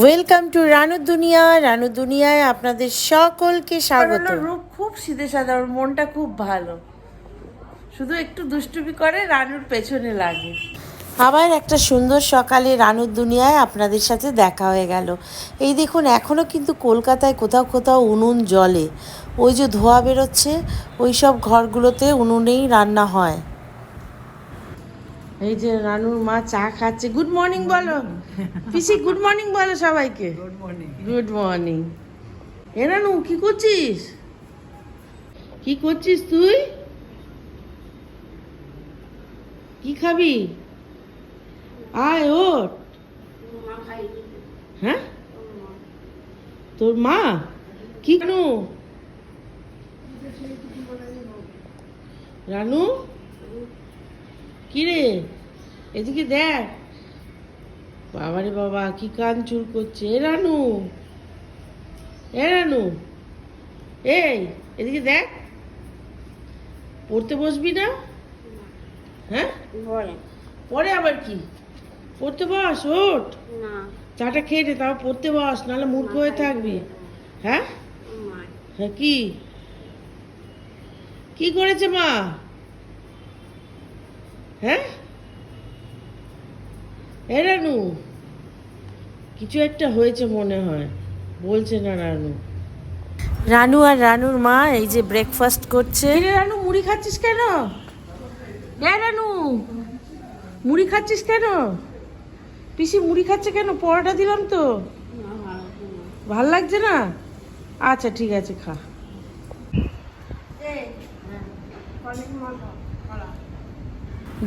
Welcome to Ranu দুনিয়া রানু দুনিয়ায় আপনাদের সকলকে স্বাগত। রূপ খুব সিধে সাদা ওর মনটা খুব ভালো। শুধু একটু দুষ্টুমি করে রানুর পেছনে লাগে। আবার একটা সুন্দর সকালে রানুর দুনিয়ায় আপনাদের সাথে দেখা হয়ে গেল। এই দেখুন এখনও কিন্তু কলকাতায় কোথাও কোথাও উনুন জ্বলে। ওই যে ধোয়া বেরোচ্ছে ওই সব ঘরগুলোতে উনুনেই রান্না হয়। এই যে রানুর মা চা খাচ্ছে। গুড মর্নিং বলো। পিসি গুড মর্নিং বলো সবাইকে। গুড মর্নিং গুড মর্নিং এ রানু কি করছিস? কি করছিস তুই? কি খাবি? আয় ওঠ। হ্যাঁ? তোর মা? কি রানু? কিরে? এদিকে দেখ। বাবারে বাবা কি কান চুর করছে। এ রানু। এ রানু। এই এদিকে দেখ। পড়তে বসবি না? হ্যাঁ? পরে আবার কি? পড়তে বস ওঠ। চাটা খেয়ে নে তাও পড়তে বস নাহলে মূর্খ হয়ে থাকবি। হ্যাঁ? হ্যাঁ কি? কি করেছে মা? হ্যাঁ? এ রানু কিছু একটা হয়েছে মনে হয়। বলছে না রানু। রানু আর রানুর মা এই যে ব্রেকফাস্ট করছে। কিরে রানু মুড়ি খাচ্ছিস কেন? এ রানু মুড়ি খাচ্ছিস কেন? পিসি মুড়ি খাচ্ছে কেন? পরোটা দিলাম তো। ভালো লাগছে না? আচ্ছা ঠিক আছে খা।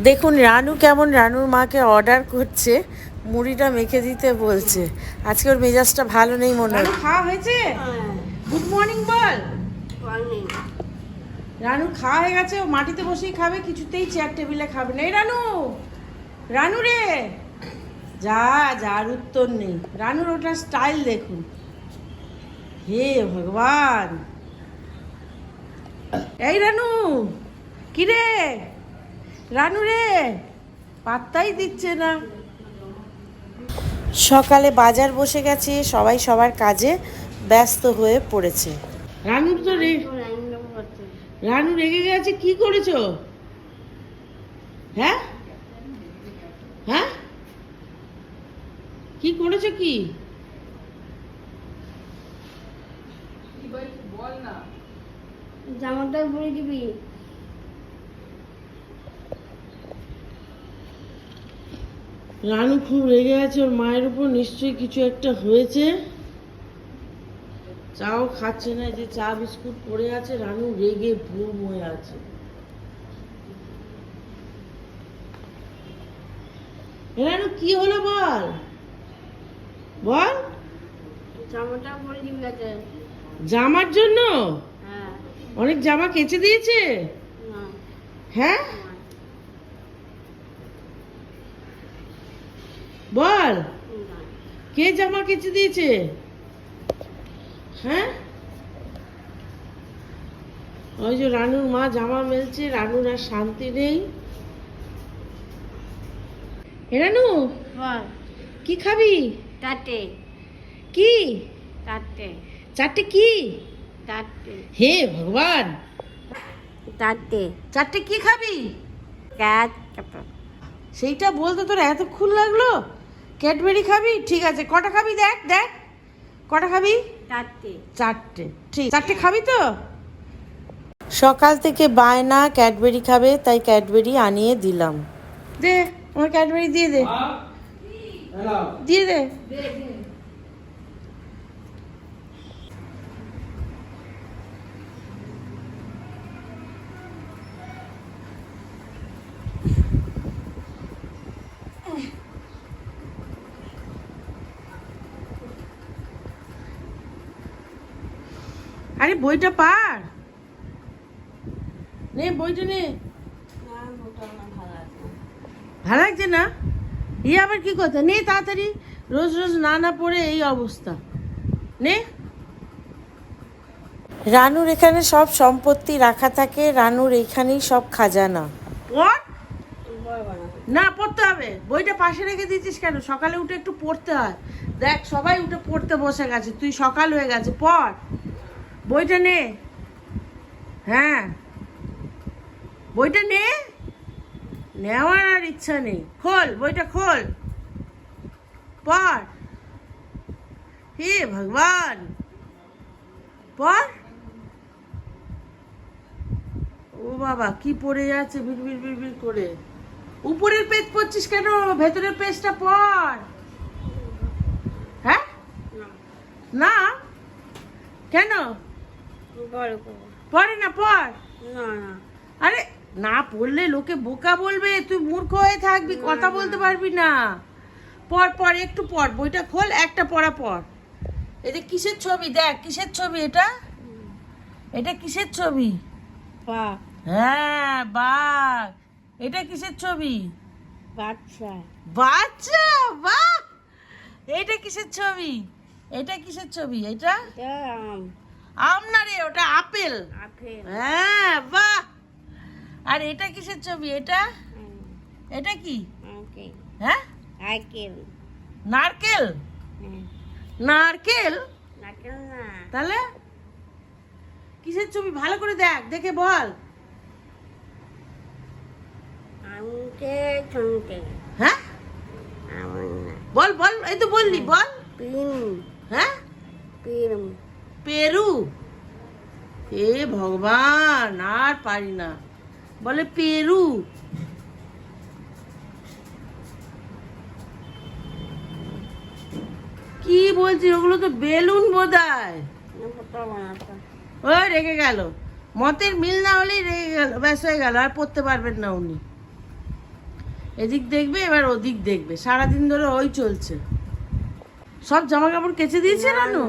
দেখুন রানু কেমন রানুর মাকে অর্ডার করছে মুড়িটা মেখে দিতে বলছে। আজকে ওর মেজাজটা ভালো নেই মনে হয়। খাওয়া হয়েছে? গুড মর্নিং বল। রানু খাওয়া হয়ে গেছে ও মাটিতে বসেই খাবে কিছুতেই চেয়ার টেবিলে খাবে না। এই রানু রানু রে। যা যার উত্তর নেই। রানুর ওটা স্টাইল দেখুন। হে ভগবান। এই রানু কি রে রানু রে পাত্তাই দিচ্ছে না। সকালে বাজার বসে গেছে সবাই সবার কাজে ব্যস্ত হয়ে পড়েছে। রানুর তো রে রানু রেগে গেছে কি করেছ? হ্যাঁ? হ্যাঁ? কি করেছ কি? জামাটা পরে দিবি। রানু খুব রেগে আছে ওর মায়ের উপর নিশ্চয়ই কিছু একটা হয়েছে। চাও খাচ্ছে না যে চা বিস্কুট পড়ে আছে রানু রেগে ভুম হয়ে আছে। রানু কি হলো বল? বল। জামাটা পরে আছে জামার জন্য? হ্যাঁ। অনেক জামা কেচে দিয়েছে? হ্যাঁ? বল। কে জামা কেচে দিয়েছে? হ্যাঁ? ওই যে রানুর মা জামা মেলছে রানুর আর শান্তি নেই। এ রানু কি খাবি? চারটে। কি? চারটে। চারটে কি? চারটে। হে ভগবান। চারটে। চারটে কি খাবি? সেইটা বলতে তোর এতক্ষণ লাগল? ক্যাডবেরি খাবি? ঠিক আছে কটা খাবি দেখ দেখ। কটা খাবি? চারটে। চারটে ঠিক। চারটে খাবি তো? সকাল থেকে বায়না ক্যাডবেরি খাবে তাই ক্যাডবেরি আনিয়ে দিলাম। দে আমার ক্যাডবেরি দিয়ে দে। দিয়ে দে। আরে বইটা পার। নে বইটা নে। ভালো লাগছে না। ই আবার কি কথা? নে তাড়াতাড়ি রোজ রোজ না না পড়ে এই অবস্থা। নে। রানুর এখানে সব সম্পত্তি রাখা থাকে রানুর এখানেই সব খাজানা। না পড়তে হবে। বইটা পাশে রেখে দিয়েছিস কেন? সকালে উঠে একটু পড়তে হয়। দেখ সবাই উঠে পড়তে বসে গেছে। তুই সকাল হয়ে গেছে পড়। বইটা নে। হ্যাঁ। বইটা নে। নেওয়ার আর ইচ্ছা নেই। খোল, বইটা খোল। পড়। হে ভগবান। পড়। ও বাবা, কি পড়ে যাচ্ছে বিড়বিড় বিড়বিড় করে। উপরের পেজ পড়ছিস কেন? ভেতরের পেজটা পড়। হ্যাঁ? না। কেন? পড়ে না পড়। না না। আরে না পড়লে লোকে বোকা বলবে তুই মূর্খ হয়ে থাকবি কথা বলতে পারবি না। পড় পড় একটু পড় বইটা খোল একটা পড়া পড়। এটা কিসের ছবি? দেখ কিসের ছবি এটা? এটা কিসের ছবি? হ্যাঁ বাঘ এটা কিসের ছবি? বাচ্চা। বাচ্চা বাহ! এটা কিসের ছবি? এটা কিসের ছবি? এটা? এটা আম না রে ওটা আপেল। আপেল। হ্যাঁ বাহ! আর এটা কিসের ছবি? এটা? এটা কি? হ্যাঁ? নারকেল। নারকেল? তাহলে? কিসের ছবি? ভালো করে দেখ দেখে বল। হ্যাঁ? বল বল এই তো বললি বল। হ্যাঁ? পেরু? এ ভগবান আর পারি না। বলে পেরু। কি বলছিস? ওগুলো তো বেলুন বোধহয়। ওই রেগে গেল। মতের মিল না হলেই রেগে গেল ব্যাস হয়ে গেল আর পড়তে পারবেন না উনি। এদিক দেখবে এবার ওদিক দেখবে। সারাদিন ধরে ওই চলছে। সব জামা কাপড় কেচে দিয়েছে রানু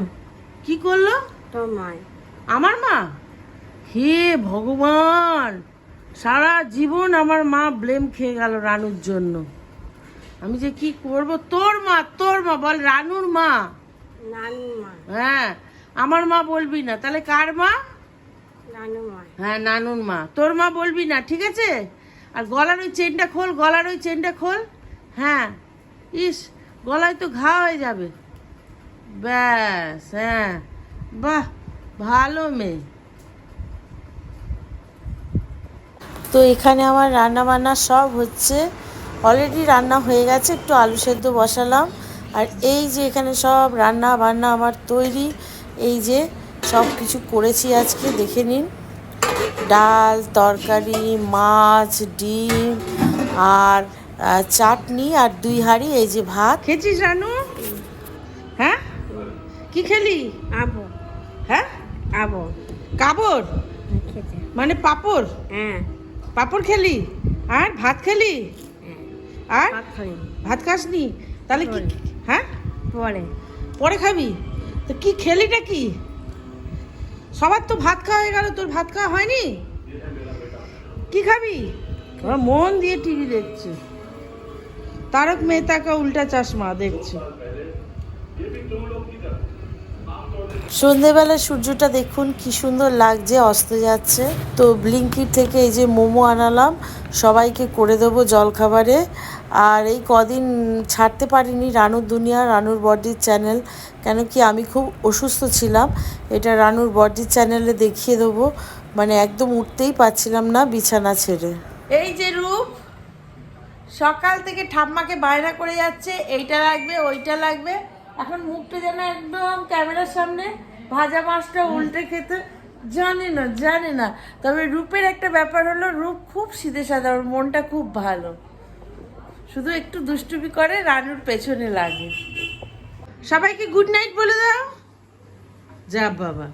কি করল? তোমার আমার মা? হে ভগবান! সারা জীবন আমার মা ব্লেম খেয়ে গেল রানুর জন্য। আমি যে কি করব? তোর মা তোর মা বল রানুর মা। হ্যাঁ আমার মা বলবি না। তাহলে কার মা? হ্যাঁ নানুর মা। তোর মা বলবি না ঠিক আছে? আর গলার ওই চেনটা খোল গলার ওই চেনটা খোল। হ্যাঁ ইস গলায় তো ঘা হয়ে যাবে। ব্যাস হ্যাঁ। বাহ, ভালো মেয়ে। তো এখানে আমার রান্না বান্না সব হচ্ছে। অলরেডি রান্না হয়ে গেছে, একটু আলু সেদ্ধ বসালাম। আর এই যে এখানে সব রান্না বান্না আমার তৈরি, এই যে সব কিছু করেছি আজকে, দেখে নিন। ডাল, তরকারি, মাছ, ডিম, আর চাটনি আর দুই হাঁড়ি, এই যে ভাত। খেয়েছিস রানু? কি খেলি? আবো হ্যাঁ? আবো কাবর মানে পাপড়? হ্যাঁ। পাপড় খেলি? আর ভাত খেলি? হ্যাঁ। আর ভাত খাসনি? তাহলে কি হ্যাঁ? পরে। পরে খাবি? তো কি খেলিটা কি? সবার তো ভাত খাওয়া হয়ে গেল তোর ভাত খাওয়া হয়নি? কি খাবি? ওরা মন দিয়ে টিভি দেখছে। তারক মেহতা কা উল্টা চশমা দেখছে। সন্ধেবেলা সূর্যটা দেখুন, কি সুন্দর লাগছে, অস্ত যাচ্ছে। তো ব্লিঙ্কির থেকে এই যে মোমো আনালাম, সবাইকে করে দেবো জলখাবারে। আর এই কদিন ছাড়তে পারিনি রানুর দুনিয়া, রানুর বডির চ্যানেল, কেন কি আমি খুব অসুস্থ ছিলাম। এটা রানুর বডির চ্যানেলে দেখিয়ে দেবো। মানে একদম উঠতেই পারছিলাম না বিছানা ছেড়ে। এই যে রূপ, সকাল থেকে ঠাম্মাকে বায়না করে যাচ্ছে, এইটা লাগবে, ওইটা লাগবে। এখন মুখটা যেন একদম ক্যামেরার সামনে ভাজা মাছটা উল্টে খেতে জানে না জানে না। তবে রূপের একটা ব্যাপার হলো রূপ খুব সিধে সাদা ওর মনটা খুব ভালো। শুধু একটু দুষ্টুমি করে রানুর পেছনে লাগে। সবাইকে গুড নাইট বলে দাও। যা বাবা।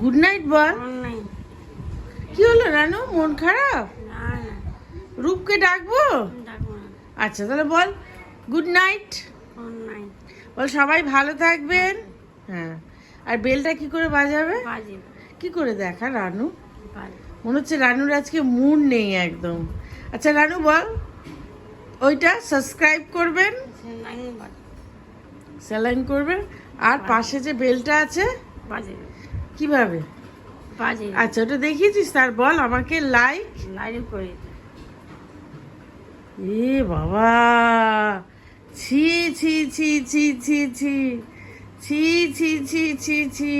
গুড নাইট বল। কি হলো রানু মন খারাপ? রূপকে ডাকবো? আচ্ছা তাহলে বল গুড নাইট নাই বল সবাই ভালো থাকবেন। হ্যাঁ আর বেলটা কি করে বাজাবে? বাজে কি করে দেখা রানু? মনে হচ্ছে রানুর আজকে মুড নেই একদম। আচ্ছা রানু বল ওইটা সাবস্ক্রাইব করবেন স্যালাইন করবেন আর পাশে যে বেলটা আছে কীভাবে? আচ্ছা ওটা দেখিয়েছিস তার বল আমাকে লাইক লাইভ করে এ বাবা ছি ছি ছি ছি ছি ছি ছি ছি ছি ছি ছি